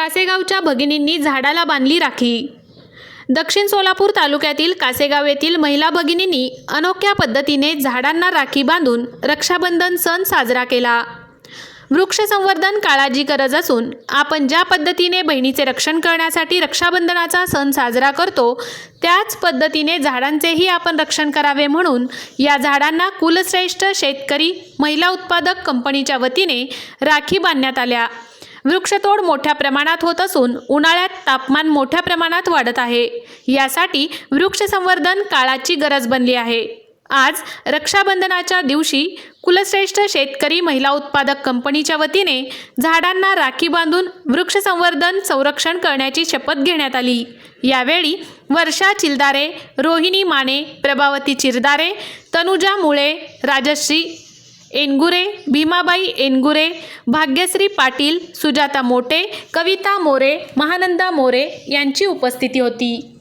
कासेगावच्या भगिनींनी झाडाला बांधली राखी. दक्षिण सोलापूर तालुक्यातील कासेगाव येथील महिला भगिनींनी अनोख्या पद्धतीने झाडांना राखी बांधून रक्षाबंधन सण साजरा केला. वृक्ष संवर्धन काळाची गरज असून आपण ज्या पद्धतीने बहिणीचे रक्षण करण्यासाठी रक्षाबंधनाचा सण साजरा करतो त्याच पद्धतीने झाडांचेही आपण रक्षण करावे म्हणून या झाडांना कुलश्रेष्ठ शेतकरी महिला उत्पादक कंपनीच्या वतीने राखी बांधण्यात आल्या. वृक्षतोड मोठ्या प्रमाणात होत असून उन्हाळ्यात तापमान मोठ्या प्रमाणात वाढत आहे. यासाठी वृक्ष संवर्धन काळाची गरज बनली आहे. आज रक्षाबंधनाच्या दिवशी कुलश्रेष्ठ शेतकरी महिला उत्पादक कंपनीच्या वतीने झाडांना राखी बांधून वृक्ष संवर्धन संरक्षण करण्याची शपथ घेण्यात आली. यावेळी वर्षा चिलदारे रोहिणी माने प्रभावती चिरदारे तनुजा मुळे राजश्री एनगुरे भीमाबाई एनगुरे भाग्यश्री पाटील सुजाता मोटे कविता मोरे महानंदा मोरे यांची उपस्थिती होती.